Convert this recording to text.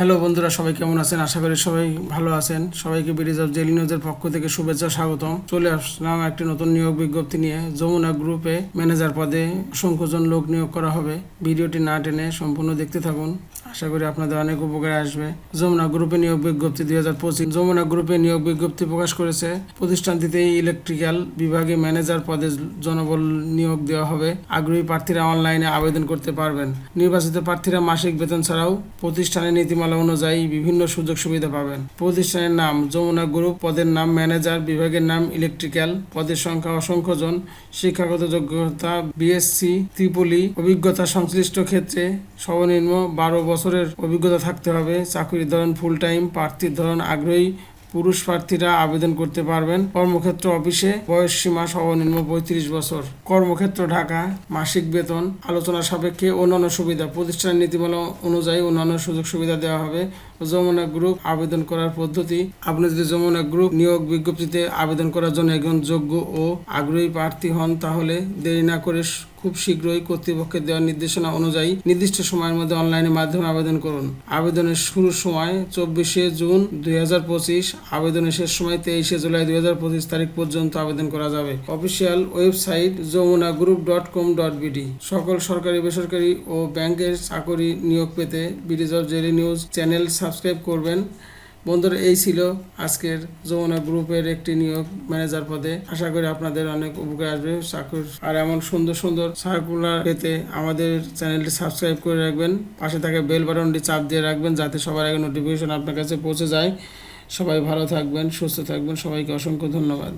Hello বন্ধুরা, সবাই কেমন আছেন? আশা করি সবাই ভালো আছেন। সবাইকে ব্রিজ অফ জেলি নিউজের পক্ষ থেকে শুভেচ্ছা, স্বাগতম। চলে আসলাম একটি নতুন নিয়োগ বিজ্ঞপ্তি নিয়ে। যমুনা গ্রুপে ম্যানেজার পদে অসংখ্যজন লোক নিয়োগ করা হবে। ভিডিওটি না টেনে সম্পূর্ণ দেখতে থাকুন। আশা করি আপনাদের অনেক উপকারে আসবে। যমুনা গ্রুপে নিয়োগ বিজ্ঞপ্তি দুই হাজার পঁচিশ। যমুনা গ্রুপে নিয়োগ বিজ্ঞপ্তি প্রকাশ করেছে প্রতিষ্ঠানটিতে ইলেকট্রিক্যাল বিভাগে ম্যানেজার পদে জনবল নিয়োগ দেওয়া হবে। আগ্রহী প্রার্থীরা অনলাইনে আবেদন করতে পারবেন। নির্বাচিত প্রার্থীরা মাসিক বেতন ছাড়াও প্রতিষ্ঠানের নীতিমালা অনুযায়ী বিভিন্ন সুযোগ সুবিধা পাবেন। প্রতিষ্ঠানের নাম যমুনা গ্রুপ পদের নাম ম্যানেজার বিভাগের নাম ইলেকট্রিক্যাল পদের সংখ্যা অসংখ্য জন। শিক্ষাগত যোগ্যতা, বিএসসি, ত্রিপলি, অভিজ্ঞতা সংশ্লিষ্ট ক্ষেত্রে সর্বনিম্ন বারো বছরের অভিজ্ঞতা থাকতে হবে। চাকরির ধরন ফুল টাইম প্রার্থীর ধরন আগ্রহী। পুরুষ প্রার্থীরা আবেদন করতে পারবেন। কর্মক্ষেত্র অফিসে বয়স সীমা সর্বনিম্ন পঁয়ত্রিশ বছর। কর্মক্ষেত্র ঢাকা, মাসিক বেতন, আলোচনা সাপেক্ষে অন্যান্য সুবিধা প্রতিষ্ঠান নীতিমালা অনুযায়ী অন্যান্য সুযোগ সুবিধা দেওয়া হবে। যমুনা গ্রুপ আবেদন করার পদ্ধতি। আপনি যদি যমুনা গ্রুপ নিয়োগ বিজ্ঞপ্তিতে আবেদন করার জন্য একজন যোগ্য ও আগ্রহী প্রার্থী হন, তাহলে দেরি না করে খুব শীঘ্রই কর্তৃপক্ষের দেওয়া নির্দেশনা অনুযায়ী নির্দিষ্ট সময়ের মধ্যে অনলাইনের মাধ্যমে আবেদন করুন। আবেদনের শুরুর সময় চব্বিশে জুন দুই হাজার পঁচিশ, আবেদনের শেষ সময় তেইশে জুলাই দুই হাজার পঁচিশ তারিখ পর্যন্ত আবেদন করা যাবে। Official website Jamuna group dot com dot BD সকল সরকারি, বেসরকারি ও ব্যাংকের চাকরি নিয়োগ পেতে অফ জেলি নিউজ চ্যানেল সাবস্ক্রাইব করবেন। বন্ধুরা, এই ছিল আজকের যমুনা গ্রুপের একটি নিয়োগ ম্যানেজার পদে। আশা করি আপনাদের অনেক উপকার আসবে চাকরির আর এমন সুন্দর সুন্দর সার্কুলার পেতে আমাদের চ্যানেলটি সাবস্ক্রাইব করে রাখবেন। পাশে থাকা বেল বাটনটি চাপ দিয়ে রাখবেন যাতে সবার আগে নোটিফিকেশন আপনার কাছে পৌঁছে যায়। সবাই ভালো থাকবেন, সুস্থ থাকবেন। সবাইকে অসংখ্য ধন্যবাদ।